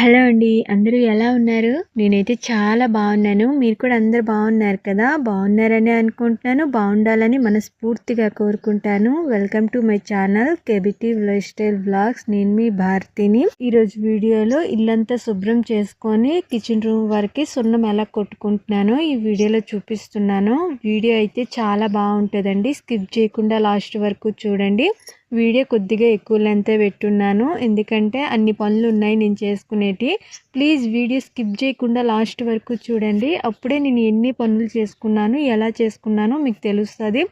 Hello అండి. అందరూ ఎలా ఉన్నారు? నేనైతే చాలా బాగున్నాను. మీరు కూడా అందరు బాగున్నారు కదా? బాగున్నారని అనుకుంటున్నాను. బాగుండాలని మనస్ఫూర్తిగా కోరుకుంటాను. Welcome to my channel KBT lifestyle blogs నేను మీ భారతిని. ఈరోజు వీడియోలో ఇల్లంతా శుభ్రం చేసుకొని కిచెన్ రూమ్ వరకు సున్నం ఎలా కొట్టుకుంటున్నాను ఈ వీడియోలో చూపిస్తున్నాను. వీడియో అయితే చాలా బాగుంటుందండి. స్కిప్ చేయకుండా లాస్ట్ వరకు చూడండి. వీడియో కొద్దిగా ఎక్కువ లెంతే పెట్టున్నాను. ఎందుకంటే అన్ని పనులు ఉన్నాయి నేను చేసుకునేటి. ప్లీజ్ వీడియో స్కిప్ చేయకుండా లాస్ట్ వరకు చూడండి. అప్పుడే నేను ఎన్ని పనులు చేసుకున్నాను ఎలా చేసుకున్నానో మీకు తెలుస్తుంది.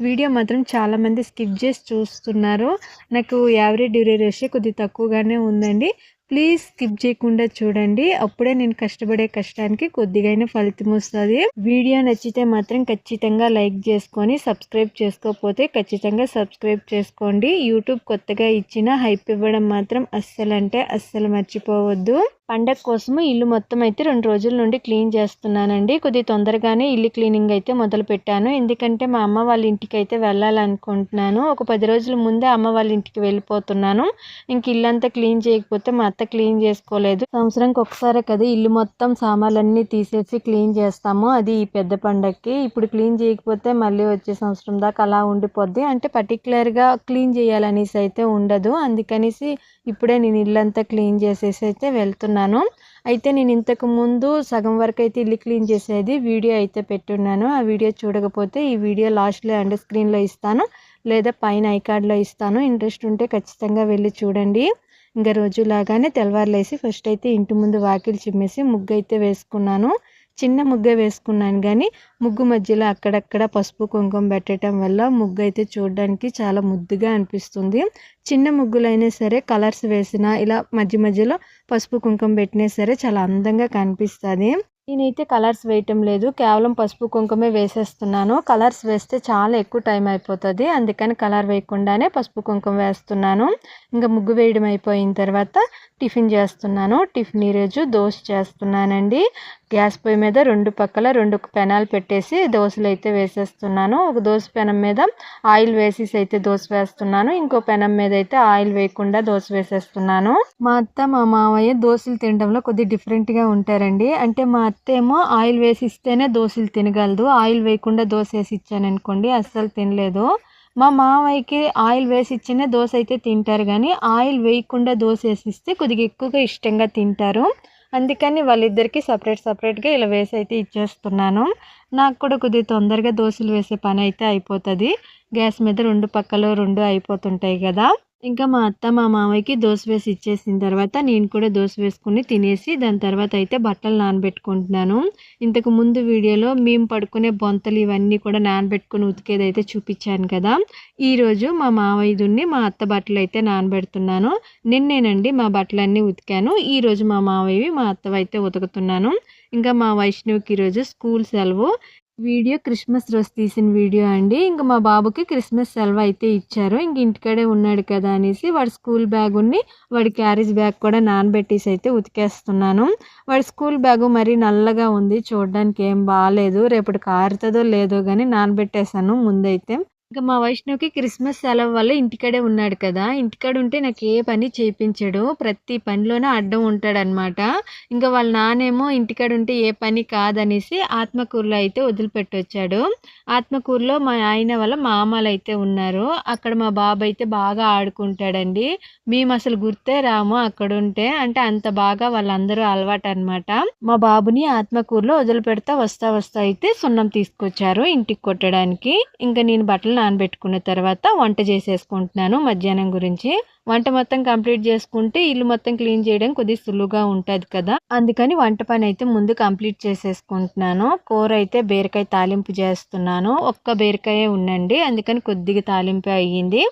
వీడియో మాత్రం చాలామంది స్కిప్ చేసి చూస్తున్నారు. నాకు యావరేజ్ డ్యూరేషన్ కొద్ది తక్కువగానే ఉందండి. ప్లీజ్ స్కిప్ చేయకుండా చూడండి. అప్పుడే నేను కష్టపడే కష్టానికి కొద్దిగా ఫలితం వస్తుంది. వీడియో నచ్చితే మాత్రం ఖచ్చితంగా లైక్ చేసుకొని సబ్స్క్రైబ్ చేసుకోకపోతే ఖచ్చితంగా సబ్స్క్రైబ్ చేసుకోండి. యూట్యూబ్ కొత్తగా ఇచ్చిన హైప్ ఇవ్వడం మాత్రం అస్సలు అంటే అస్సలు మర్చిపోవద్దు. పండగ కోసము ఇల్లు మొత్తం అయితే రెండు రోజుల నుండి క్లీన్ చేస్తున్నానండి. కొద్ది తొందరగానే ఇల్లు క్లీనింగ్ అయితే మొదలు పెట్టాను. ఎందుకంటే మా అమ్మ వాళ్ళ ఇంటికి అయితే వెళ్ళాలనుకుంటున్నాను. ఒక పది రోజుల ముందే అమ్మ వాళ్ళ ఇంటికి వెళ్ళిపోతున్నాను. ఇంక ఇల్లంతా క్లీన్ చేయకపోతే మా అత్త క్లీన్ చేసుకోలేదు. సంవత్సరానికి ఒకసారి కదా ఇల్లు మొత్తం సామాన్లన్నీ తీసేసి క్లీన్ చేస్తాము. అది ఈ పెద్ద పండగకి ఇప్పుడు క్లీన్ చేయకపోతే మళ్ళీ వచ్చే సంవత్సరం దాకా అలా ఉండిపోద్ది. అంటే పర్టికులర్గా క్లీన్ చేయాలనేసి అయితే ఉండదు. అందుకనేసి ఇప్పుడే నేను ఇల్లంతా క్లీన్ చేసేసి అయితే వెళ్తున్నాను. అయితే నేను ఇంతకు ముందు సగం వరకు అయితే ఇల్లు క్లీన్ చేసేది వీడియో అయితే పెట్టున్నాను. ఆ వీడియో చూడకపోతే ఈ వీడియో లాస్ట్లో అండ్ స్క్రీన్లో ఇస్తాను. లేదా పైన ఐకార్డ్లో ఇస్తాను. ఇంట్రెస్ట్ ఉంటే ఖచ్చితంగా వెళ్ళి చూడండి. ఇంకా రోజులాగానే తెల్లవారులేసి ఫస్ట్ అయితే ఇంటి ముందు వాకిలు చిమ్మేసి ముగ్గు అయితే వేసుకున్నాను. చిన్న ముగ్గే వేసుకున్నాను కానీ ముగ్గు మధ్యలో అక్కడక్కడ పసుపు కుంకుమ పెట్టడం వల్ల ముగ్గు అయితే చూడడానికి చాలా ముద్దుగా అనిపిస్తుంది. చిన్న ముగ్గులైనా సరే కలర్స్ వేసినా ఇలా మధ్య మధ్యలో పసుపు కుంకుమ పెట్టినా సరే చాలా అందంగా కనిపిస్తుంది. నేనైతే కలర్స్ వేయటం లేదు. కేవలం పసుపు కుంకుమే వేసేస్తున్నాను. కలర్స్ వేస్తే చాలా ఎక్కువ టైం అయిపోతుంది. అందుకని కలర్ వేయకుండానే పసుపు కుంకుమ వేస్తున్నాను. ఇంకా ముగ్గు వేయడం అయిపోయిన తర్వాత టిఫిన్ చేస్తున్నాను. టిఫిన్ ఈరోజు దోశ చేస్తున్నానండి. గ్యాస్ పొయ్యి మీద రెండు పక్కల రెండు పెనాలు పెట్టేసి దోశలు అయితే వేసేస్తున్నాను. ఒక దోశ పెనం మీద ఆయిల్ వేసేసి అయితే దోశ వేస్తున్నాను. ఇంకో పెనం మీద అయితే ఆయిల్ వేయకుండా దోశ వేసేస్తున్నాను. మా అత్త మా మామయ్య దోశలు తినడంలో కొద్దిగా డిఫరెంట్గా ఉంటారండి. అంటే మా అత్త ఏమో ఆయిల్ వేసి ఇస్తేనే దోశలు తినగలదు. ఆయిల్ వేయకుండా దోశ వేసి ఇచ్చాను అనుకోండి అస్సలు తినలేదు. మా మామయ్యకి ఆయిల్ వేసి ఇచ్చిన దోశ అయితే తింటారు కానీ ఆయిల్ వేయకుండా దోశ వేసి ఇస్తే కొద్దిగా ఎక్కువగా ఇష్టంగా తింటారు. అందుకని వాళ్ళిద్దరికీ సపరేట్ సపరేట్గా ఇలా వేసి అయితే ఇచ్చేస్తున్నాను. నాకు కూడా కొద్దిగా తొందరగా దోశలు వేసే పని అయితే అయిపోతుంది. గ్యాస్ మీద రెండు పక్కలు రెండు అయిపోతుంటాయి కదా. ఇంకా మా అత్త మా మామయ్యకి దోశ వేసి ఇచ్చేసిన తర్వాత నేను కూడా దోశ వేసుకుని తినేసి దాని తర్వాత అయితే బట్టలు నానబెట్టుకుంటున్నాను. ఇంతకు ముందు వీడియోలో మేము పడుకునే బొంతలు ఇవన్నీ కూడా నానబెట్టుకుని ఉతికేది అయితే చూపించాను కదా ఈరోజు మా మావయ్యదుని మా అత్త బట్టలు అయితే నానబెడుతున్నాను. నిన్నేనండి మా బట్టలన్నీ ఉతికాను ఈరోజు మా మావయ్యవి మా అత్తవైతే ఉతుకుతున్నాను. ఇంకా మా వైష్ణవికి ఈరోజు స్కూల్ సెలవు. వీడియో క్రిస్మస్ రోజు తీసిన వీడియో అండి. ఇంక మా బాబుకి క్రిస్మస్ సెలవు అయితే ఇచ్చారు. ఇంక ఇంటికాడే ఉన్నాడు కదా అనేసి వాడి స్కూల్ బ్యాగుని వాడి క్యారేజ్ బ్యాగ్ కూడా నానబెట్టేసి అయితే ఉతికేస్తున్నాను. వాడి స్కూల్ బ్యాగు మరీ నల్లగా ఉంది. చూడడానికి ఏం బాగాలేదు రేపటి కారుతుందో లేదో కానీ నానబెట్టేశాను ముందైతే. ఇంకా మా వైష్ణవ్కి క్రిస్మస్ సెలవు వల్ల ఇంటికాడే ఉన్నాడు కదా. ఇంటికాడ ఉంటే నాకు ఏ పని చేయించాడు ప్రతి పనిలోనే అడ్డం ఉంటాడనమాట ఇంకా వాళ్ళ నానేమో ఇంటికాడ ఉంటే ఏ పని కాదనేసి ఆత్మకూరులో అయితే వదిలిపెట్టొచ్చాడు. ఆత్మకూరులో మా ఆయన వాళ్ళ మామలు అయితే ఉన్నారు. అక్కడ మా బాబు అయితే బాగా ఆడుకుంటాడండి. మేము అసలు గుర్తే రాము అక్కడ ఉంటే అంటే అంత బాగా వాళ్ళందరూ అలవాటు అనమాట మా బాబుని ఆత్మకూరులో వదిలిపెడతా వస్తా వస్తా అయితే సున్నం తీసుకొచ్చారు ఇంటికి కొట్టడానికి. ఇంకా నేను బట్టలు నానబెట్టుకున్న తర్వాత వంట చేసేసుకుంటున్నాను మధ్యాహ్నం గురించి. వంట మొత్తం కంప్లీట్ చేసుకుంటే ఇల్లు మొత్తం క్లీన్ చేయడం కొద్దిగా సులువుగా ఉంటుంది కదా. అందుకని వంట పని అయితే ముందు కంప్లీట్ చేసేసుకుంటున్నాను. కూర అయితే బీరకాయ తాలింపు చేస్తున్నాను. ఒక్క బీరకాయ ఉండండి అందుకని కొద్దిగా తాలింపు అయ్యింది.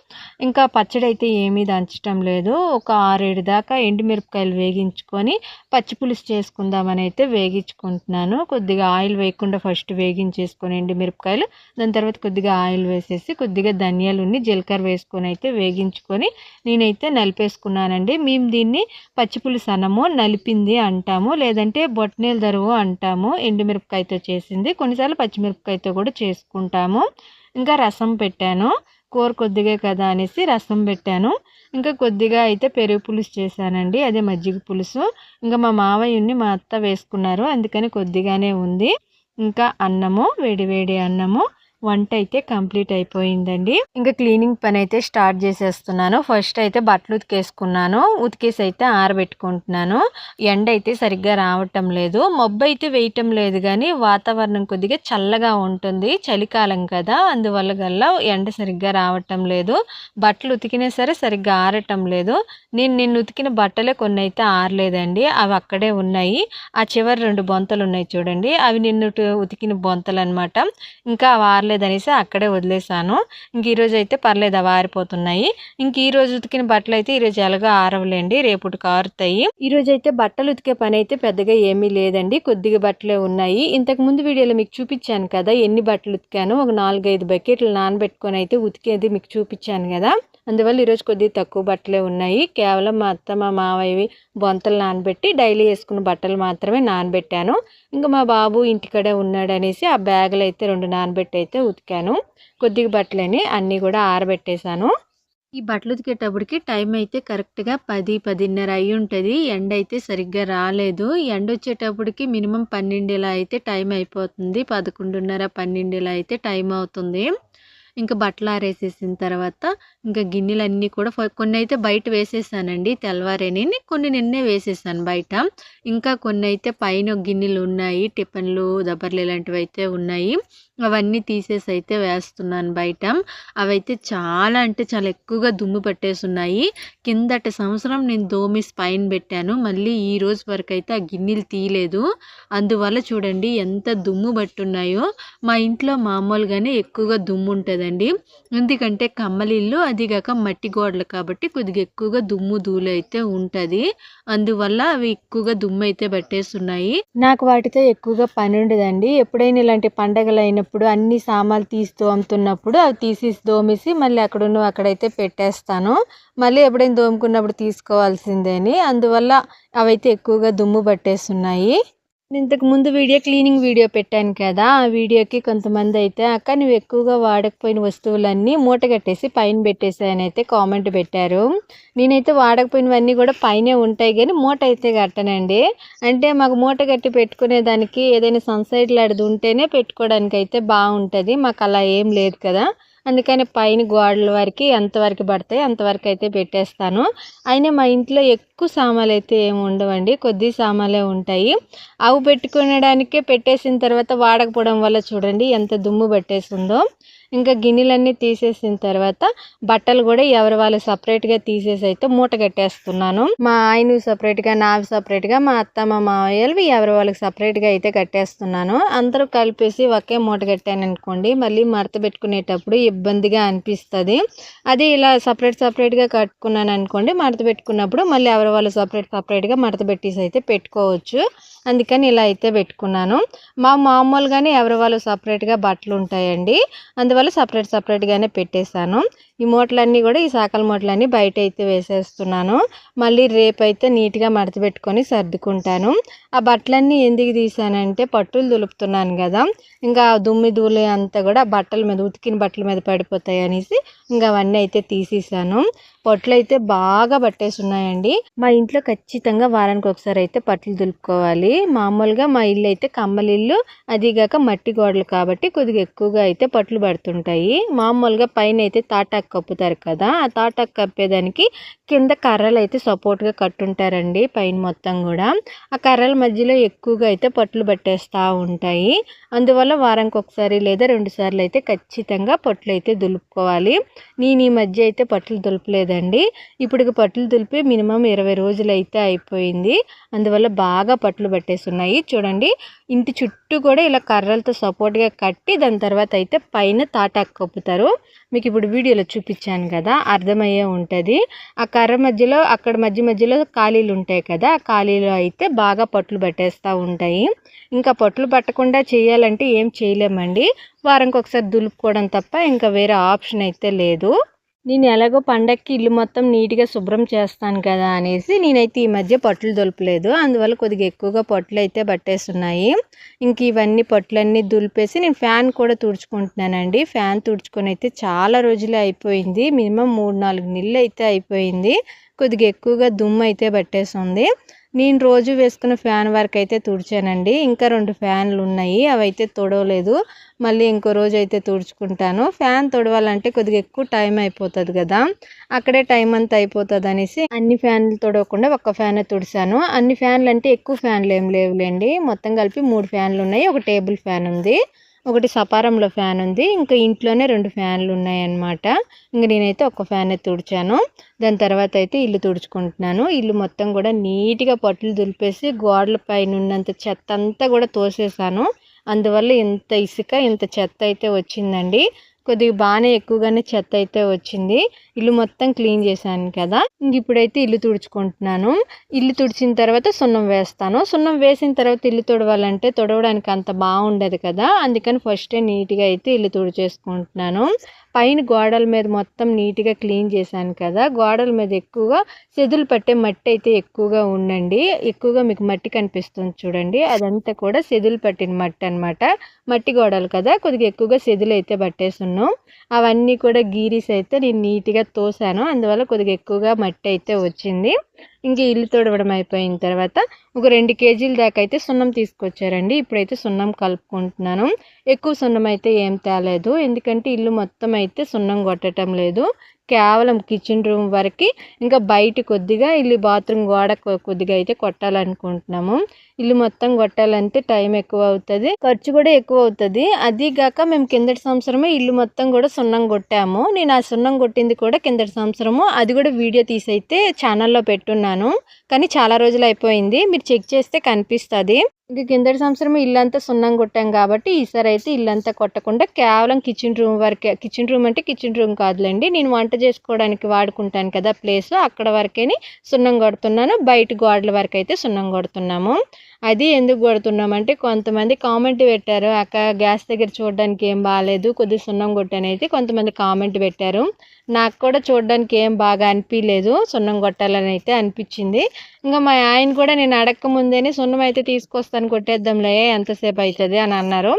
ఇంకా పచ్చడి అయితే ఏమీ దంచడం లేదు. ఒక ఆరేడు దాకా ఎండుమిరపకాయలు వేగించుకొని పచ్చి పులుసు చేసుకుందామని అయితే వేగించుకుంటున్నాను. కొద్దిగా ఆయిల్ వేయకుండా ఫస్ట్ వేగించేసుకొని ఎండుమిరపకాయలు దాని తర్వాత కొద్దిగా ఆయిల్ వేసేసి కొద్దిగా ధనియాలు జీలకర్ర వేసుకొని అయితే వేగించుకొని నేనైతే నలిపేసుకున్నానండి. మేము దీన్ని పచ్చిపులుసు అనము నలిపింది అంటాము లేదంటే బొట్టనేలు దరువు అంటాము ఎండుమిరపకాయతో చేసింది. కొన్నిసార్లు పచ్చిమిరపకాయతో కూడా చేసుకుంటాము. ఇంకా రసం పెట్టాను. కూర కొద్దిగా కదా అనేసి రసం పెట్టాను. ఇంకా కొద్దిగా అయితే పెరుగు పులుసు చేశానండి. అదే మజ్జిగ పులుసు. ఇంకా మా మావయ్యుని మా అత్త వేసుకున్నారు. అందుకని కొద్దిగానే ఉంది. ఇంకా అన్నము వేడి వేడి అన్నము వంట అయితే కంప్లీట్ అయిపోయిందండి. ఇంకా క్లీనింగ్ పని అయితే స్టార్ట్ చేసేస్తున్నాను. ఫస్ట్ అయితే బట్టలు ఉతికేసుకున్నాను. ఉతికేసి అయితే ఆరబెట్టుకుంటున్నాను. ఎండ అయితే సరిగ్గా రావటం లేదు. మబ్బు అయితే వేయటం లేదు కానీ వాతావరణం కొద్దిగా చల్లగా ఉంటుంది. చలికాలం కదా అందువల్ల గల్లా ఎండ సరిగ్గా రావటం లేదు. బట్టలు ఉతికినా సరే సరిగ్గా ఆరటం లేదు. నేను నిన్ను ఉతికిన బట్టలే కొన్ని అయితే ఆరలేదండి. అవి అక్కడే ఉన్నాయి. ఆ చివరి రెండు బొంతలు ఉన్నాయి చూడండి. అవి నిన్ను ఉతికిన బొంతలు అనమాట ఇంకా అవి పర్లేదనేసి అక్కడే వదిలేసాను ఇంక ఈరోజు అయితే పర్లేదు అవి ఆరిపోతున్నాయి. ఇంక ఈ రోజు ఉతికిన బట్టలు అయితే ఈరోజు ఎలాగో ఆరవలేండి రేపుటి కారుతాయి. ఈరోజు అయితే బట్టలు ఉతికే పని అయితే పెద్దగా ఏమీ లేదండి కొద్దిగా బట్టలే ఉన్నాయి. ఇంతకు ముందు వీడియోలో మీకు చూపించాను కదా ఎన్ని బట్టలు ఉతికాను ఒక నాలుగైదు బకెట్లు నానబెట్టుకొని అయితే ఉతికేది మీకు చూపించాను కదా. అందువల్ల ఈరోజు కొద్దిగా తక్కువ బట్టలే ఉన్నాయి. కేవలం మా అత్త మా మావయ్యవి బొంతలు నానబెట్టి డైలీ వేసుకున్న బట్టలు మాత్రమే నానబెట్టాను. ఇంకా మా బాబు ఇంటికడే ఉన్నాడు అనేసి ఆ బ్యాగులు అయితే రెండు నానబెట్టి అయితే ఉతికాను. కొద్దిగా బట్టలని అన్నీ కూడా ఆరబెట్టేశాను. ఈ బట్టలు ఉతికేటప్పటికి టైం అయితే కరెక్ట్గా పది పదిన్నర అయి ఉంటుంది ఎండ అయితే సరిగ్గా రాలేదు. ఎండ వచ్చేటప్పటికి మినిమం పన్నెండులా అయితే టైం అయిపోతుంది పదకొండున్నర పన్నెండులా అయితే టైం అవుతుంది ఇంకా బట్టలు ఆరేసేసిన తర్వాత ఇంకా గిన్నెలన్నీ కూడా కొన్ని అయితే బయట వేసేసానండి తెల్లవారేని కొన్ని నిన్నే వేసేసాను బయట. ఇంకా కొన్ని అయితే పైన గిన్నెలు ఉన్నాయి టిఫిన్లు దబర్లు ఇలాంటివి అయితే ఉన్నాయి. అవన్నీ తీసేసి అయితే వేస్తున్నాను బయట. అవైతే చాలా అంటే చాలా ఎక్కువగా దుమ్ము పట్టేసి ఉన్నాయి సంవత్సరం నేను దోమి స్పైన్ పెట్టాను. మళ్ళీ ఈ రోజు వరకు అయితే ఆ గిన్నెలు తీయలేదు. అందువల్ల చూడండి ఎంత దుమ్ము పట్టున్నాయో. మా ఇంట్లో మామూలుగానే ఎక్కువగా దుమ్ము ఉంటుందండి. ఎందుకంటే కమ్మలిల్లు అదిగాక మట్టి గోడలు కాబట్టి కొద్దిగా ఎక్కువగా దుమ్ము ధూళి అయితే ఉంటుంది. అందువల్ల అవి ఎక్కువగా దుమ్ము అయితే పట్టేస్తున్నాయి నాకు వాటితో ఎక్కువగా పని ఉండదండి. ఎప్పుడైనా ఇలాంటి పండగలు అయినప్పుడు అన్ని సామాన్లు తీసి తోముతున్నప్పుడు అవి తీసేసి దోమేసి మళ్ళీ అక్కడున్న అక్కడైతే పెట్టేస్తాను. మళ్ళీ ఎప్పుడైనా దోముకున్నప్పుడు తీసుకోవాల్సిందే అని. అందువల్ల అవైతే ఎక్కువగా దుమ్ము పట్టేస్తున్నాయి. ఇంతకు ముందు వీడియో క్లీనింగ్ వీడియో పెట్టాను కదా ఆ వీడియోకి కొంతమంది అయితే అక్క నువ్వు ఎక్కువగా వాడకపోయిన వస్తువులన్నీ మూట కట్టేసి పైన పెట్టేసాయని అయితే కామెంట్ పెట్టారు. నేనైతే వాడకపోయినవన్నీ కూడా పైనే ఉంటాయి కానీ మూట అయితే కట్టనండి. అంటే మాకు మూట కట్టి పెట్టుకునేదానికి ఏదైనా సన్సైడ్ లాంటిది ఉంటేనే పెట్టుకోవడానికి అయితే బాగుంటుంది మాకు అలా ఏం లేదు కదా. అందుకని పైన గోడల వరకు ఎంతవరకు పడతాయి అంతవరకు అయితే పెట్టేస్తాను. అయినా మా ఇంట్లో ఎక్కువ సామాన్లు అయితే ఏమి ఉండవండి. కొద్ది సామాన్లే ఉంటాయి. అవి పెట్టుకునడానికే పెట్టేసిన తర్వాత వాడకపోవడం వల్ల చూడండి ఎంత దుమ్ము పట్టేసిందో. ఇంకా గిన్నెలన్నీ తీసేసిన తర్వాత బట్టలు కూడా ఎవరి వాళ్ళు సపరేట్గా తీసేసి అయితే మూట కట్టేస్తున్నాను. మా ఆయన సపరేట్గా నావి సపరేట్గా మా అత్త మా మావయ్యలు ఎవరి వాళ్ళకి సపరేట్గా అయితే కట్టేస్తున్నాను. అందరూ కలిపేసి ఒకే మూట కట్టాను అనుకోండి మళ్ళీ మడత పెట్టుకునేటప్పుడు ఇబ్బందిగా అనిపిస్తుంది. అది ఇలా సపరేట్ సపరేట్గా కట్టుకున్నాను అనుకోండి మడత పెట్టుకున్నప్పుడు మళ్ళీ ఎవరి వాళ్ళు సపరేట్ సపరేట్గా మడత పెట్టేసి అయితే పెట్టుకోవచ్చు. అందుకని ఇలా అయితే పెట్టుకున్నాను. మా మామూలుగానే ఎవరి వాళ్ళు సపరేట్గా బట్టలు ఉంటాయండి అందువల్ల సపరేట్ సపరేట్గానే పెట్టేశాను. ఈ మూటలన్నీ కూడా ఈ సాకల మూటలన్నీ బయట అయితే వేసేస్తున్నాను. మళ్ళీ రేపైతే నీట్గా మడతపెట్టుకొని సర్దుకుంటాను. ఆ బట్టలన్నీ ఎందుకు తీసానంటే పట్టులు దులుపుతున్నాను కదా. ఇంకా దుమ్మి ధూళి అంతా కూడా బట్టల మీద ఉతికిన బట్టల మీద పడిపోతాయి అనేసి ఇంకా అవన్నీ అయితే తీసేసాను పొట్లు అయితే బాగా పట్టేసి ఉన్నాయండి మా ఇంట్లో ఖచ్చితంగా వారానికి ఒకసారి అయితే పట్లు దులుపుకోవాలి. మామూలుగా మా ఇల్లు అయితే కమ్మలిల్లు అదిగాక మట్టి గోడలు కాబట్టి కొద్దిగా ఎక్కువగా అయితే పట్లు పడుతుంటాయి. మామూలుగా పైన అయితే తాటాకు కప్పుతారు కదా ఆ తాటాకు కప్పేదానికి కింద కర్రలు అయితే సపోర్ట్గా కట్టుంటారండి పైన మొత్తం కూడా. ఆ కర్రల మధ్యలో ఎక్కువగా అయితే పట్లు పట్టేస్తూ ఉంటాయి. అందువల్ల వారానికి ఒకసారి లేదా రెండు సార్లు అయితే ఖచ్చితంగా పట్లు అయితే దులుపుకోవాలి. నేను ఈ మధ్య అయితే పట్లు కదండి ఇప్పుడు పట్లు దులిపి మినిమం ఇరవై రోజులు అయితే అయిపోయింది. అందువల్ల బాగా పట్లు పట్టేస్తున్నాయి చూడండి ఇంటి చుట్టూ కూడా ఇలా కర్రలతో సపోర్ట్గా కట్టి దాని తర్వాత అయితే పైన తాటాకు కప్పుతారు. మీకు ఇప్పుడు వీడియోలో చూపించాను కదా అర్థమయ్యే ఉంటుంది. ఆ కర్ర మధ్యలో అక్కడ మధ్య మధ్యలో ఖాళీలు ఉంటాయి కదా ఆ ఖాళీలో అయితే బాగా పట్లు పట్టేస్తూ ఉంటాయి. ఇంకా పట్లు పట్టకుండా చేయాలంటే ఏం చేయలేమండి. వారంకి ఒకసారి దులుపుకోవడం తప్ప ఇంకా వేరే ఆప్షన్ అయితే లేదు. నేను ఎలాగో పండక్కి ఇల్లు మొత్తం నీట్గా శుభ్రం చేస్తాను కదా అనేసి నేనైతే ఈ మధ్య పట్లు దొలపలేదు. అందువల్ల కొద్దిగా ఎక్కువగా పట్లు అయితే పట్టేస్తున్నాయి. ఇంక ఇవన్నీ పట్లన్నీ దులిపేసి నేను ఫ్యాన్ కూడా తుడుచుకుంటున్నానండి. ఫ్యాన్ తుడుచుకొని అయితే చాలా రోజులే అయిపోయింది. మినిమం మూడు నాలుగు నెలలు అయితే అయిపోయింది. కొద్దిగా ఎక్కువగా దుమ్ము అయితే పట్టేస్తుంది నేను రోజు వేసుకున్న ఫ్యాన్ వరకు అయితే తుడిచానండి. ఇంకా రెండు ఫ్యాన్లు ఉన్నాయి. అవి అయితే తుడవలేదు. మళ్ళీ ఇంకో రోజు అయితే తుడుచుకుంటాను. ఫ్యాన్ తుడవాలంటే కొద్దిగా ఎక్కువ టైం అయిపోతుంది కదా. అక్కడే టైం అంతా అయిపోతుంది అనేసి అన్ని ఫ్యాన్లు తుడవకుండా ఒక్క ఫ్యాన్ తుడిచాను అన్ని ఫ్యాన్లు అంటే ఎక్కువ ఫ్యాన్లు ఏం లేవులేండి. మొత్తం కలిపి మూడు ఫ్యాన్లు ఉన్నాయి. ఒక టేబుల్ ఫ్యాన్ ఉంది. ఒకటి సపారంలో ఫ్యాన్ ఉంది. ఇంకా ఇంట్లోనే రెండు ఫ్యాన్లు ఉన్నాయన్నమాట. ఇంకా నేనైతే ఒక ఫ్యాన్ తుడిచాను. దాని తర్వాత అయితే ఇల్లు తుడుచుకుంటున్నాను. ఇల్లు మొత్తం కూడా నీట్గా పట్లు దులిపేసి గోడల పైన ఉన్నంత చెత్త అంతా కూడా తోసేసాను. అందువల్ల ఇంత ఇసుక ఇంత చెత్త అయితే వచ్చిందండి. కొద్దిగా బాగానే ఎక్కువగానే చెత్త అయితే వచ్చింది. ఇల్లు మొత్తం క్లీన్ చేశాను కదా. ఇంక ఇప్పుడైతే ఇల్లు తుడుచుకుంటున్నాను. ఇల్లు తుడిచిన తర్వాత సున్నం వేస్తాను. సున్నం వేసిన తర్వాత ఇల్లు తుడవాలంటే తుడవడానికి అంత బాగుండదు కదా. అందుకని ఫస్టే నీట్గా అయితే ఇల్లు తుడిచేసుకుంటున్నాను. పైన గోడల మీద మొత్తం నీట్గా క్లీన్ చేశాను కదా గోడల మీద ఎక్కువగా సెదులు పట్టే మట్టి అయితే ఎక్కువగా ఉండండి ఎక్కువగా మీకు మట్టి కనిపిస్తుంది చూడండి. అదంతా కూడా సెదులు పట్టిన మట్టి అనమాట మట్టి గోడలు కదా కొద్దిగా ఎక్కువగా సెదులు అయితే పట్టేస్తున్నాం అవన్నీ కూడా గీరీస్ అయితే నేను నీట్గా తోసాను. అందువల్ల కొద్దిగా ఎక్కువగా మట్టి అయితే వచ్చింది. ఇంక ఇల్లు తొడవడం అయిపోయిన తర్వాత ఒక రెండు కేజీల దాకా అయితే సున్నం తీసుకొచ్చారండి. ఇప్పుడైతే సున్నం కలుపుకుంటున్నాను. ఎక్కువ సున్నం అయితే ఏం తేలేదు. ఎందుకంటే ఇల్లు మొత్తం అయితే సున్నం కొట్టడం లేదు. కేవలం కిచెన్ రూమ్ వరకు ఇంకా బయట కొద్దిగా ఇల్లు బాత్రూమ్ గోడ కొద్దిగా అయితే కొట్టాలనుకుంటున్నాము. ఇల్లు మొత్తం కొట్టాలంటే టైం ఎక్కువ అవుతుంది ఖర్చు కూడా ఎక్కువ అవుతుంది అది కాక మేము కిందటి సంవత్సరమే ఇల్లు మొత్తం కూడా సున్నం కొట్టాము. నేను ఆ సున్నం కొట్టింది కూడా కిందటి సంవత్సరము. అది కూడా వీడియో తీసి అయితే ఛానల్లో పెట్టున్నాను. కానీ చాలా రోజులు అయిపోయింది. మీరు చెక్ చేస్తే కనిపిస్తుంది. ఇంక కిందటి సంవత్సరం ఇల్లంతా సున్నం కొట్టాం కాబట్టి ఈసారి అయితే ఇల్లంతా కొట్టకుండా కేవలం కిచెన్ రూమ్ వరకే కిచెన్ రూమ్ అంటే కిచెన్ రూమ్ కాదులేండి. నేను వంట చేసుకోవడానికి వాడుకుంటాను కదా ప్లేస్ అక్కడ వరకేని సున్నం కొడుతున్నాను. బయట గోడల వరకు అయితే సున్నం కొడుతున్నాము. అది ఎందుకు కొడుతున్నామంటే కొంతమంది కామెంట్ పెట్టారు అక్క గ్యాస్ దగ్గర చూడడానికి ఏం బాగాలేదు కొద్దిగా సున్నం కొట్టానైతే కొంతమంది కామెంట్ పెట్టారు. నాకు కూడా చూడడానికి ఏం బాగా అనిపించలేదు సున్నం కొట్టాలని అయితే అనిపించింది. ఇంకా మా ఆయన కూడా నేను అడక్క ముందేనే సున్నం అయితే తీసుకొస్తాను కొట్టేద్దాంలే ఎంతసేపు అవుతుంది అని అన్నారు.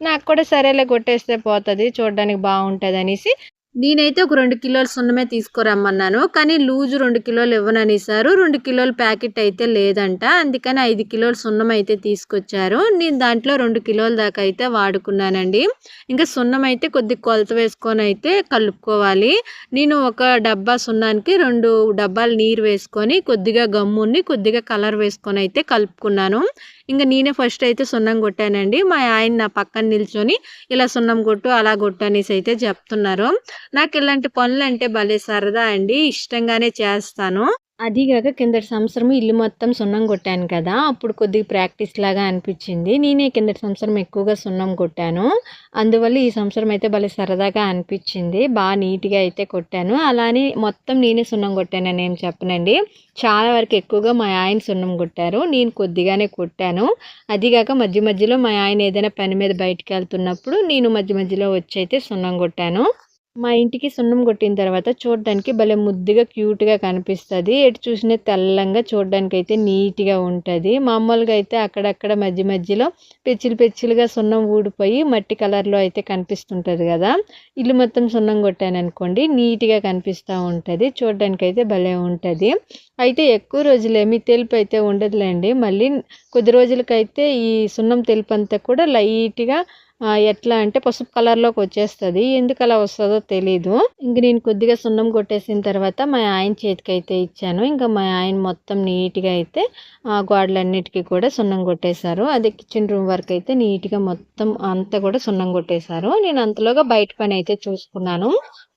నాకు కూడా సరేలే కొట్టేస్తే పోతుంది చూడడానికి బాగుంటుంది అనేసి నేనైతే ఒక రెండు కిలోల సున్నమే తీసుకురమ్మన్నాను కానీ లూజు రెండు కిలోలు ఇవ్వననేసారు. రెండు కిలోల ప్యాకెట్ అయితే లేదంట. అందుకని ఐదు కిలోల సున్నం అయితే తీసుకొచ్చారు. నేను దాంట్లో రెండు కిలోల దాకా అయితే వాడుకున్నానండి. ఇంకా సున్నం అయితే కొద్ది కొలత వేసుకొని అయితే కలుపుకోవాలి. నేను ఒక డబ్బా సున్నానికి రెండు డబ్బాలు నీరు వేసుకొని కొద్దిగా గమ్ముని కొద్దిగా కలర్ వేసుకొని అయితే కలుపుకున్నాను. ఇంకా నేనే ఫస్ట్ అయితే సున్నం కొట్టానండి. మా ఆయన నా పక్కన నిల్చొని ఇలా సున్నం కొట్టు అలా కొట్టు అనేసి అయితే చెప్తున్నారు. నాకు ఇలాంటి పనులు అంటే భలే సరదా అండి. ఇష్టంగానే చేస్తాను. అదీగాక కిందటి సంవత్సరం ఇల్లు మొత్తం సున్నం కొట్టాను కదా అప్పుడు కొద్దిగా ప్రాక్టీస్ లాగా అనిపించింది. నేనే కిందటి సంవత్సరం ఎక్కువగా సున్నం కొట్టాను. అందువల్ల ఈ సంవత్సరం అయితే భలే సరదాగా అనిపించింది. బాగా నీట్గా అయితే కొట్టాను. అలానే మొత్తం నేనే సున్నం కొట్టానని ఏం చెప్పనండి. చాలా వరకు ఎక్కువగా మా ఆయన సున్నం కొట్టారు. నేను కొద్దిగానే కొట్టాను. అదిగాక మధ్య మధ్యలో మా ఆయన ఏదైనా పని మీద బయటకు వెళ్తున్నప్పుడు నేను మధ్య మధ్యలో వచ్చి అయితే సున్నం కొట్టాను. మా ఇంటికి సున్నం కొట్టిన తర్వాత చూడడానికి భలే ముద్దుగా క్యూట్గా కనిపిస్తుంది. ఎటు చూసినా తెల్లంగా చూడడానికి అయితే నీట్గా ఉంటుంది. మామూలుగా అయితే అక్కడక్కడ మధ్య మధ్యలో పెచ్చిలు పెచ్చిలుగా సున్నం ఊడిపోయి మట్టి కలర్లో అయితే కనిపిస్తుంటుంది కదా. ఇల్లు మొత్తం సున్నం కొట్టాను అనుకోండి నీట్గా కనిపిస్తూ ఉంటుంది. చూడడానికి అయితే భలే ఉంటుంది. అయితే ఎక్కువ రోజులేమి తెలుపు అయితే ఉండదులేండి. మళ్ళీ కొద్ది రోజులకైతే ఈ సున్నం తెలుపు అంతా కూడా లైట్గా ఎట్లా అంటే పసుపు కలర్లోకి వచ్చేస్తుంది. ఎందుకు అలా వస్తుందో తెలీదు. ఇంక నేను కొద్దిగా సున్నం కొట్టేసిన తర్వాత మా ఆయన చేతికి అయితే ఇచ్చాను. ఇంకా మా ఆయన మొత్తం నీట్గా అయితే ఆ గోడలన్నిటికీ కూడా సున్నం కొట్టేశారు. అదే కిచెన్ రూమ్ వరకు అయితే నీట్గా మొత్తం అంతా కూడా సున్నం కొట్టేశారు. నేను అంతలోగా బయట పని అయితే చూసుకున్నాను.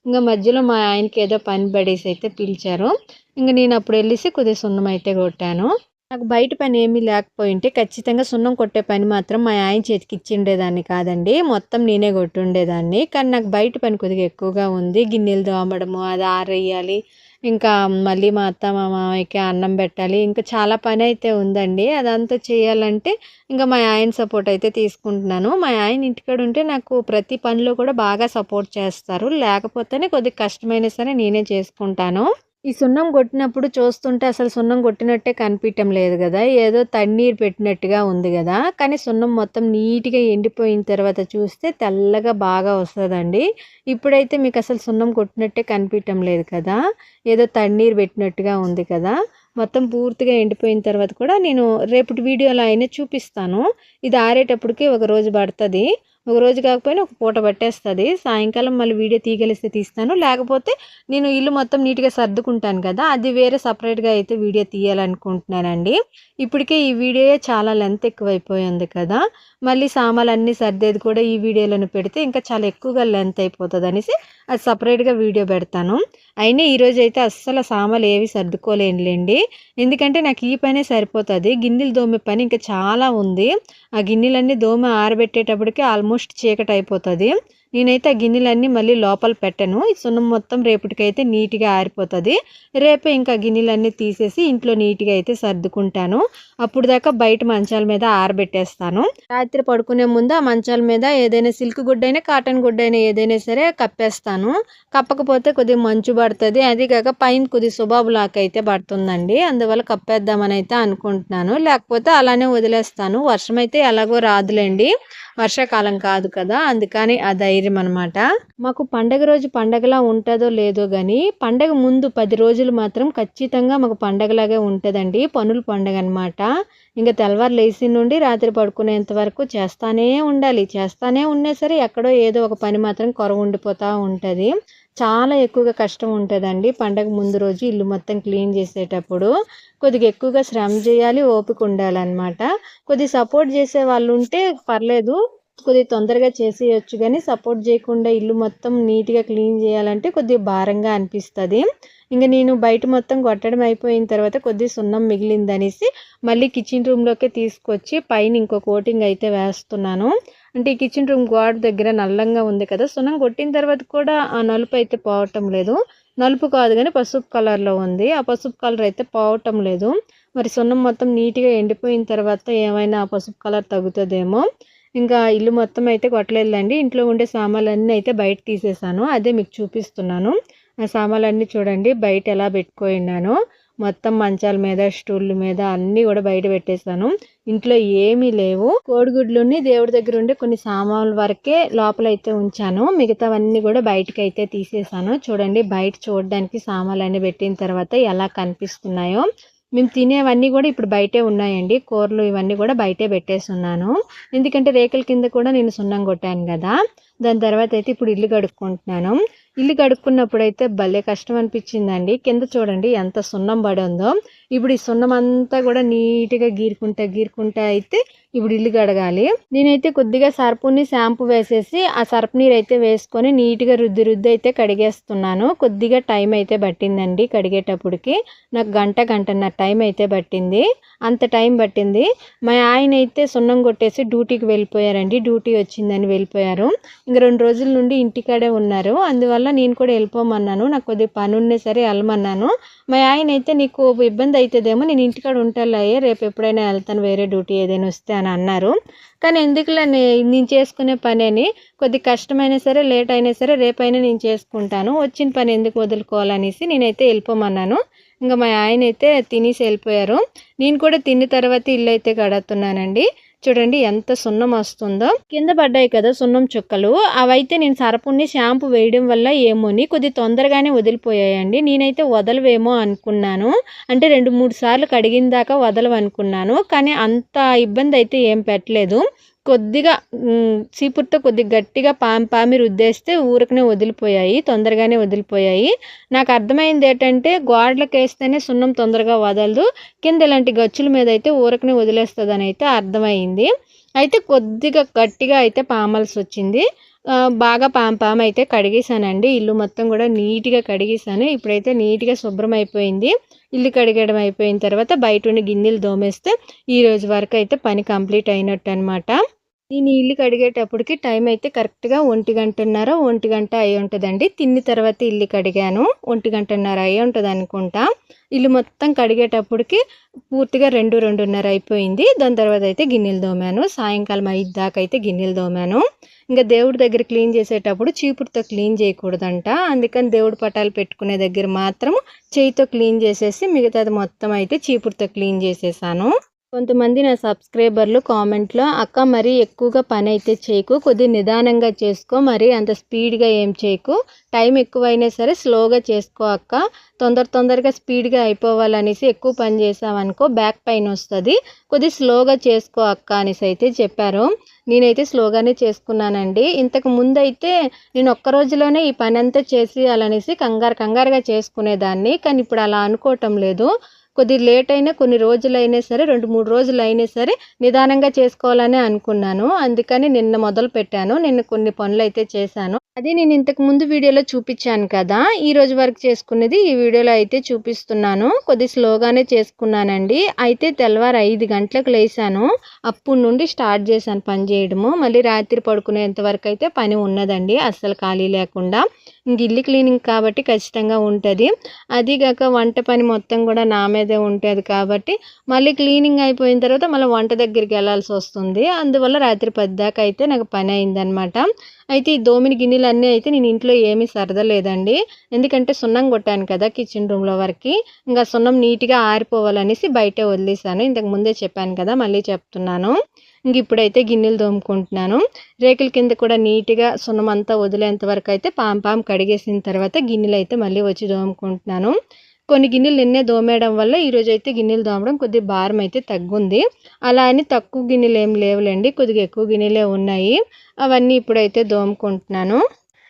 ఇంకా మధ్యలో మా ఆయనకి ఏదో పని పడేసి అయితే పిలిచారు. ఇంకా నేను అప్పుడు వెళ్ళేసి కొద్దిగా సున్నం అయితే కొట్టాను. నాకు బయట పని ఏమీ లేకపోయింటే ఖచ్చితంగా సున్నం కొట్టే పని మాత్రం మా ఆయన చేతికి ఇచ్చిండేదాన్ని కాదండి. మొత్తం నేనే కొట్టుండేదాన్ని. కానీ నాకు బయట పని కొద్దిగా ఎక్కువగా ఉంది. గిన్నెలు దోమడము అది ఆరేయాలి ఇంకా మళ్ళీ మా అత్త మా మామయ్యకి అన్నం పెట్టాలి. ఇంకా చాలా పని అయితే ఉందండి. అదంతా చేయాలంటే ఇంకా మా ఆయన సపోర్ట్ అయితే తీసుకుంటున్నాను. మా ఆయన ఇంటికాడ ఉంటే నాకు ప్రతి పనిలో కూడా బాగా సపోర్ట్ చేస్తారు. లేకపోతేనే కొద్దిగా కష్టమైనా సరే నేనే చేసుకుంటాను. ఈ సున్నం కొట్టినప్పుడు చూస్తుంటే అసలు సున్నం కొట్టినట్టే కనిపించటం లేదు కదా. ఏదో తన్నీరు పెట్టినట్టుగా ఉంది కదా. కానీ సున్నం మొత్తం నీట్గా ఎండిపోయిన తర్వాత చూస్తే తెల్లగా బాగా వస్తుందండి. ఇప్పుడైతే మీకు అసలు సున్నం కొట్టినట్టే కనిపించటం లేదు కదా. ఏదో తన్నీరు పెట్టినట్టుగా ఉంది కదా. మొత్తం పూర్తిగా ఎండిపోయిన తర్వాత కూడా నేను రేపటి వీడియోలో అయినా చూపిస్తాను. ఇది ఆరేటప్పటికి ఒక రోజు పడుతుంది. ఒక రోజు కాకపోయినా ఒక పూట పట్టేస్తుంది. సాయంకాలం మళ్ళీ వీడియో తీయగలిస్తే తీస్తాను. లేకపోతే నేను ఇల్లు మొత్తం నీట్గా సర్దుకుంటాను కదా అది వేరే సపరేట్గా అయితే వీడియో తీయాలనుకుంటున్నానండి. ఇప్పటికే ఈ వీడియో చాలా లెంత్ ఎక్కువైపోయింది కదా మళ్ళీ సామాన్లు అన్నీ సర్దేది కూడా ఈ వీడియోలను పెడితే ఇంకా చాలా ఎక్కువగా లెంత్ అయిపోతుంది అనేసి అది సపరేట్గా వీడియో పెడతాను. అయినా ఈరోజు అయితే అస్సలు సామాన్లు ఏవి సర్దుకోలేనులేండి. ఎందుకంటే నాకు ఈ పనే సరిపోతుంది. గిన్నెలు దోమే పని ఇంకా చాలా ఉంది. ఆ గిన్నెలన్నీ దోమ ఆరబెట్టేటప్పటికి ఆల్మోస్ట్ చీకటి అయిపోతుంది నేనైతే ఆ గిన్నెలన్నీ మళ్ళీ లోపల పెట్టను. ఈ సున్నం మొత్తం రేపటికైతే నీట్గా ఆరిపోతుంది. రేపే ఇంకా గిన్నెలన్నీ తీసేసి ఇంట్లో నీట్గా అయితే సర్దుకుంటాను. అప్పుడు దాకా బయట మంచాల మీద ఆరబెట్టేస్తాను. రాత్రి పడుకునే ముందు ఆ మంచాల మీద ఏదైనా సిల్క్ గుడ్డైనా కాటన్ గుడ్డైనా ఏదైనా సరే కప్పేస్తాను. కప్పకపోతే కొద్దిగా మంచు పడుతుంది. అది కాక పైన కొద్ది సుబాబు లాక్ అయితే పడుతుందండి. అందువల్ల కప్పేద్దామని అయితే అనుకుంటున్నాను. లేకపోతే అలానే వదిలేస్తాను. వర్షం అయితే ఎలాగో రాదులేండి. వర్షాకాలం కాదు కదా అందుకని ఆ ధైర్యం అనమాట మాకు పండగ రోజు పండగలా ఉంటుందో లేదో కానీ పండగ ముందు పది రోజులు మాత్రం ఖచ్చితంగా మాకు పండగలాగే ఉంటుందండి. పనులు పండగ అనమాట ఇంకా తెల్లవారు లేచి నుండి రాత్రి పడుకునేంత వరకు చేస్తానే ఉండాలి. చేస్తానే ఉన్నా సరే ఎక్కడో ఏదో ఒక పని మాత్రం కొరవ ఉండిపోతూ ఉంటుంది. చాలా ఎక్కువగా కష్టం ఉంటుందండి. పండగ ముందు రోజు ఇల్లు మొత్తం క్లీన్ చేసేటప్పుడు కొద్దిగా ఎక్కువగా శ్రమ చేయాలి ఓపిక ఉండాలన్నమాట. కొద్ది సపోర్ట్ చేసే వాళ్ళు ఉంటే పర్లేదు కొద్దిగా తొందరగా చేసేయచ్చు. కానీ సపోర్ట్ చేయకుండా ఇల్లు మొత్తం నీట్గా క్లీన్ చేయాలంటే కొద్దిగా భారంగా అనిపిస్తుంది. ఇంకా నేను బయట మొత్తం కొట్టడం అయిపోయిన తర్వాత కొద్దిగా సున్నం మిగిలిందనేసి మళ్ళీ కిచెన్ రూమ్లోకి తీసుకొచ్చి పైన ఇంకో కోటింగ్ అయితే వేస్తున్నాను. అంటే ఈ కిచెన్ రూమ్ గోడ దగ్గర నల్లంగా ఉంది కదా సున్నం కొట్టిన తర్వాత కూడా ఆ నలుపు అయితే పోవటం లేదు. నలుపు కాదు కానీ పసుపు కలర్లో ఉంది. ఆ పసుపు కలర్ అయితే పోవటం లేదు. మరి సున్నం మొత్తం నీట్గా ఎండిపోయిన తర్వాత ఏమైనా ఆ పసుపు కలర్ తగ్గుతుందేమో. ఇంకా ఇల్లు మొత్తం అయితే కొట్టలేదండి ఇంట్లో ఉండే సామాన్లన్నీ అయితే బయట తీసేసాను. అదే మీకు చూపిస్తున్నాను. ఆ సామాన్లన్నీ చూడండి బయట ఎలా పెట్టుకోయినాను మొత్తం మంచాల మీద స్టూళ్ళ మీద అన్నీ కూడా బయట పెట్టేశాను ఇంట్లో ఏమీ లేవు. కోడిగుడ్లుని దేవుడి దగ్గర ఉండే కొన్ని సామాన్లు వరకే లోపల అయితే ఉంచాను. మిగతావన్నీ కూడా బయటకి అయితే తీసేసాను చూడండి బయట చూడడానికి సామాన్లు అన్నీ పెట్టిన తర్వాత ఎలా కనిపిస్తున్నాయో. మేము తినేవన్నీ కూడా ఇప్పుడు బయటే ఉన్నాయండి. కూరలు ఇవన్నీ కూడా బయటే పెట్టేస్తున్నాను. ఎందుకంటే రేకుల కింద కూడా నేను సున్నం కొట్టాను కదా. దాని తర్వాత అయితే ఇప్పుడు ఇల్లు కడుక్కుంటున్నాను. ఇల్లు కడుక్కున్నప్పుడు అయితే భలే కష్టం అనిపించిందండి కింద చూడండి ఎంత సున్నం పడి ఉందో. ఇప్పుడు ఈ సున్నం అంతా కూడా నీట్గా గీరుకుంటా గీరుకుంటా అయితే ఇప్పుడు ఇల్లు కడగాలి. నేనైతే కొద్దిగా సర్పుని షాంపూ వేసేసి ఆ సర్పు నీరు అయితే వేసుకొని నీట్గా రుద్ది రుద్ది అయితే కడిగేస్తున్నాను. కొద్దిగా టైం అయితే పట్టిందండి కడిగేటప్పటికి నాకు గంట గంటన్నర టైం అయితే పట్టింది. అంత టైం పట్టింది. మా ఆయన అయితే సున్నం కొట్టేసి డ్యూటీకి వెళ్ళిపోయారండి. డ్యూటీ వచ్చిందని వెళ్ళిపోయారు. ఇంక రెండు రోజుల నుండి ఇంటికాడే ఉన్నారు. అందువల్ల నేను కూడా వెళ్ళిపోమన్నాను. నాకు కొద్దిగా పని ఉన్నా సరే వెళ్ళమన్నాను. మా ఆయన అయితే నీకు ఇబ్బంది అవుతుందేమో నేను ఇంటికాడ ఉంటాలయ్యే రేపు ఎప్పుడైనా వెళ్తాను వేరే డ్యూటీ ఏదైనా వస్తే అని అన్నారు. కానీ ఎందుకులే నేను చేసుకునే పని అని కొద్ది కష్టమైనా సరే లేట్ అయినా సరే రేపైనా నేను చేసుకుంటాను. వచ్చిన పని ఎందుకు వదులుకోవాలనేసి నేనైతే వెళ్ళిపోమన్నాను. ఇంకా మా ఆయన అయితే తినేసి వెళ్ళిపోయారు. నేను కూడా తిన్న తర్వాత ఇల్లు అయితే కడుతున్నానండి. చూడండి ఎంత సున్నం వస్తుందో. కింద పడ్డాయి కదా సున్నం చుక్కలు. అవైతే నేను సరపుని షాంపూ వేయడం వల్ల ఏమోని కొద్ది తొందరగానే వదిలిపోయాయండి. నేనైతే వదలవేమో అనుకున్నాను. అంటే రెండు మూడు సార్లు కడిగిన దాకా వదలవనుకున్నాను. కానీ అంత ఇబ్బంది అయితే ఏం పెట్టలేదు. కొద్దిగా చీపురుతో కొద్దిగా గట్టిగా పామి పామి రుద్దేస్తే ఊరకనే వదిలిపోయాయి తొందరగానే వదిలిపోయాయి. నాకు అర్థమైంది ఏంటంటే గోడలకు వేస్తేనే సున్నం తొందరగా వదలదు కింద ఇలాంటి గచ్చుల మీద అయితే ఊరకనే వదిలేస్తుందని అయితే అర్థమైంది. అయితే కొద్దిగా గట్టిగా అయితే పామాల్సి వచ్చింది బాగా పామ్ పామ్ అయితే కడిగేసానండి ఇల్లు మొత్తం కూడా నీట్గా కడిగేసాను ఇప్పుడైతే నీట్గా శుభ్రం అయిపోయింది ఇల్లు కడిగడం అయిపోయిన తర్వాత బయట ఉండి గిన్నెలు దోమేస్తే ఈ రోజు వరకు అయితే పని కంప్లీట్ అయినట్టు అనమాట నేను ఇల్లు కడిగేటప్పటికి టైం అయితే కరెక్ట్గా ఒంటి గంటన్నర ఒంటి గంట అయి ఉంటుందండి. తిన్న తర్వాత ఇల్లు కడిగాను ఒంటి గంటన్నర అయి ఉంటుంది అనుకుంటా. ఇల్లు మొత్తం కడిగేటప్పటికి పూర్తిగా రెండు రెండున్నర అయిపోయింది. దాని తర్వాత అయితే గిన్నెలు దోమాను సాయంకాలం ఐదు దాకా అయితే గిన్నెలు దోమాను ఇంకా దేవుడి దగ్గర క్లీన్ చేసేటప్పుడు చీపురుతో క్లీన్ చేయకూడదంట. అందుకని దేవుడి పటాలు పెట్టుకునే దగ్గర మాత్రం చేయితో క్లీన్ చేసేసి మిగతాది మొత్తం అయితే చీపురుతో క్లీన్ చేసేసాను. కొంతమంది నా సబ్స్క్రైబర్లు కామెంట్లో అక్క మరీ ఎక్కువగా పని అయితే చేయకు కొద్ది నిదానంగా చేసుకో మరి అంత స్పీడ్గా ఏం చేయకు టైం ఎక్కువైనా సరే స్లోగా చేసుకో అక్క. తొందర తొందరగా స్పీడ్గా అయిపోవాలనేసి ఎక్కువ పని చేసావనుకో బ్యాక్ పెయిన్ వస్తుంది కొద్ది స్లోగా చేసుకో అక్క అనేసి అయితే చెప్పారు. నేనైతే స్లోగానే చేసుకున్నానండి. ఇంతకు ముందు అయితే నేను ఒక్క రోజులోనే ఈ పని అంతా చేసేయాలనేసి కంగారు కంగారుగా చేసుకునేదాన్ని కానీ ఇప్పుడు అలా అనుకోవటం లేదు. కొద్ది లేట్ అయినా కొన్ని రోజులు అయినా సరే రెండు మూడు రోజులు అయినా సరే నిదానంగా చేసుకోవాలని అనుకున్నాను. అందుకని నిన్న మొదలు పెట్టాను. నిన్న కొన్ని పనులు అయితే చేశాను. అది నేను ఇంతకు ముందు వీడియోలో చూపించాను కదా. ఈ రోజు వరకు చేసుకునేది ఈ వీడియోలో అయితే చూపిస్తున్నాను. కొద్ది స్లోగానే చేసుకున్నానండి. అయితే తెల్లవారు ఐదు గంటలకు లేసాను అప్పుడు నుండి స్టార్ట్ చేశాను పని చేయడము. మళ్ళీ రాత్రి పడుకునేంత వరకు అయితే పని ఉన్నదండి. అస్సలు ఖాళీ లేకుండా. ఇంక ఇల్లు క్లీనింగ్ కాబట్టి ఖచ్చితంగా ఉంటుంది. అదిగాక వంట పని మొత్తం కూడా నా మీద ఉంటుంది కాబట్టి మళ్ళీ క్లీనింగ్ అయిపోయిన తర్వాత మళ్ళీ వంట దగ్గరికి వెళ్ళాల్సి వస్తుంది. అందువల్ల రాత్రి పద్దాక అయితే నాకు పని అయిందనమాట అయితే ఈ దోమిని గిన్నెలు అన్నీ అయితే నేను ఇంట్లో ఏమీ సరదలేదండి. ఎందుకంటే సున్నం కొట్టాను కదా కిచెన్ రూమ్లో వరకు. ఇంకా సున్నం నీట్గా ఆరిపోవాలనేసి బయటే వదిలేసాను ఇంతకు ముందే చెప్పాను కదా మళ్ళీ చెప్తున్నాను. ఇంక ఇప్పుడైతే గిన్నెలు తోముకుంటున్నాను రేకుల కింద కూడా నీట్గా సున్నం అంతా వదిలేంత వరకు అయితే పాం పాం కడిగేసిన తర్వాత గిన్నెలు అయితే మళ్ళీ వచ్చి దోముకుంటున్నాను. కొన్ని గిన్నెలు నిన్నే దోమేయడం వల్ల ఈరోజు అయితే గిన్నెలు దోమడం కొద్దిగా భారం అయితే తగ్గుంది. అలా అని తక్కువ గిన్నెలు ఏం లేవులేండి కొద్దిగా ఎక్కువ గిన్నెలే ఉన్నాయి. అవన్నీ ఇప్పుడైతే దోముకుంటున్నాను.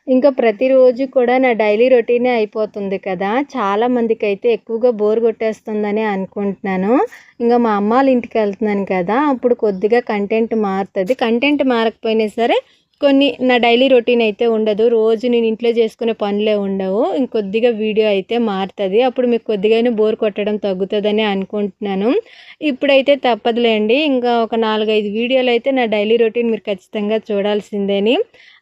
ఇంకా ప్రతిరోజు కూడా నా డైలీ రొటీనే అయిపోతుంది కదా. చాలా మందికి అయితే ఎక్కువగా బోర్ కొట్టేస్తుందని అనుకుంటున్నాను. ఇంకా మా అమ్మ వాళ్ళ ఇంటికి వెళ్తున్నాను కదా. అప్పుడు కొద్దిగా కంటెంట్ మారుతుంది. కంటెంట్ మారకపోయినా సరే కొన్ని నా డైలీ రొటీన్ అయితే ఉండదు. రోజు నేను ఇంట్లో చేసుకునే పనులే ఉండవు. ఇంకొద్దిగా వీడియో అయితే మారుతుంది. అప్పుడు మీకు కొద్దిగానే బోర్ కొట్టడం తగ్గుతుందని అనుకుంటున్నాను. ఇప్పుడైతే తప్పదులేండి. ఇంకా ఒక నాలుగైదు వీడియోలు అయితే నా డైలీ రొటీన్ మీరు ఖచ్చితంగా చూడాల్సిందేని.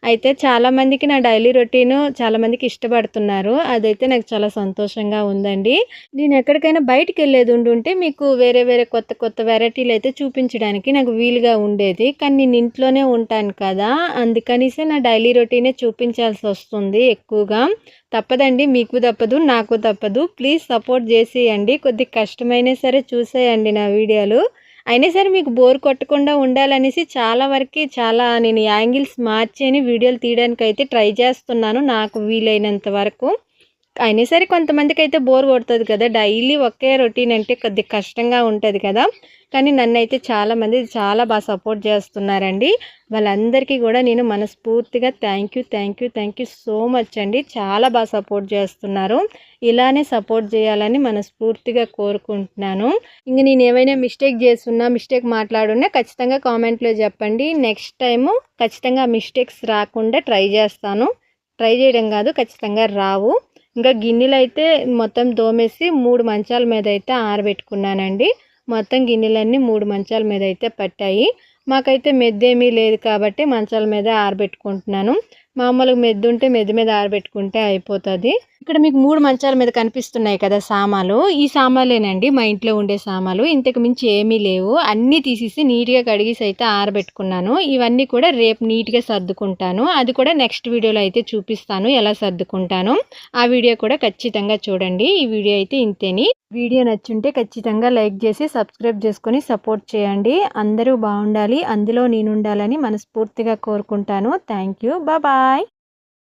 అయితే చాలామందికి నా డైలీ రొటీన్ చాలామందికి ఇష్టపడుతున్నారు. అదైతే నాకు చాలా సంతోషంగా ఉందండి. నేను ఎక్కడికైనా బయటికి వెళ్ళేది ఉండుంటే మీకు వేరే వేరే కొత్త కొత్త వెరైటీలు అయితే చూపించడానికి నాకు వీలుగా ఉండేది. కానీ నేను ఇంట్లోనే ఉంటాను కదా అందుకనిసే నా డైలీ రొటీనే చూపించాల్సి వస్తుంది ఎక్కువగా. తప్పదండి మీకు తప్పదు నాకు తప్పదు. ప్లీజ్ సపోర్ట్ చేసేయండి. కొద్ది కష్టమైనా సరే చూసేయండి నా వీడియోలు. అయినా సరే మీకు బోర్ కొట్టకుండా ఉండాలనేసి చాలా వరకు చాలా నేను యాంగిల్స్ మార్చేని వీడియోలు తీయడానికి అయితే ట్రై చేస్తున్నాను నాకు వీలైనంత వరకు. అయినా సరే కొంతమందికి అయితే బోర్ కొడుతుంది కదా. డైలీ ఒకే రొటీన్ అంటే కొద్దిగా కష్టంగా ఉంటుంది కదా. కానీ నన్ను అయితే చాలామంది చాలా బాగా సపోర్ట్ చేస్తున్నారండి. వాళ్ళందరికీ కూడా నేను మనస్ఫూర్తిగా thank you thank you thank you so much అండి. చాలా బాగా సపోర్ట్ చేస్తున్నారు. ఇలానే సపోర్ట్ చేయాలని మనస్ఫూర్తిగా కోరుకుంటున్నాను. ఇంక నేను ఏమైనా మిస్టేక్ చేస్తున్నా మిస్టేక్ మాట్లాడున్నా ఖచ్చితంగా కామెంట్లో చెప్పండి. నెక్స్ట్ టైము ఖచ్చితంగా మిస్టేక్స్ రాకుండా ట్రై చేస్తాను. ట్రై చేయడం కాదు ఖచ్చితంగా రావు. ఇంకా గిన్నెలు అయితే మొత్తం దోమేసి మూడు మంచాల మీద అయితే ఆరబెట్టుకున్నానండి. మొత్తం గిన్నెలన్నీ మూడు మంచాల మీద అయితే పట్టాయి. మాకైతే మెద్దేమీ లేదు కాబట్టి మంచాల మీద ఆరబెట్టుకుంటున్నాను. మామూలుగా మెద్దు ఉంటే మెద్దు మీద ఆరబెట్టుకుంటే అయిపోతుంది. ఇక్కడ మీకు మూడు మంచాల మీద కనిపిస్తున్నాయి కదా సామాలు ఈ సామాలేనండి మా ఇంట్లో ఉండే సామాలు ఇంతకు మించి ఏమీ లేవు. అన్నీ తీసేసి నీట్గా కడిగేసి అయితే ఆరబెట్టుకున్నాను. ఇవన్నీ కూడా రేపు నీట్గా సర్దుకుంటాను. అది కూడా నెక్స్ట్ వీడియోలో అయితే చూపిస్తాను ఎలా సర్దుకుంటాను. ఆ వీడియో కూడా ఖచ్చితంగా చూడండి. ఈ వీడియో అయితే ఇంతేని. వీడియో నచ్చుంటే ఖచ్చితంగా లైక్ చేసి సబ్స్క్రైబ్ చేసుకొని సపోర్ట్ చేయండి. అందరూ బాగుండాలి. అందులో నేను ఉండాలని మనస్ఫూర్తిగా కోరుకుంటాను. Thank you. బాయ్.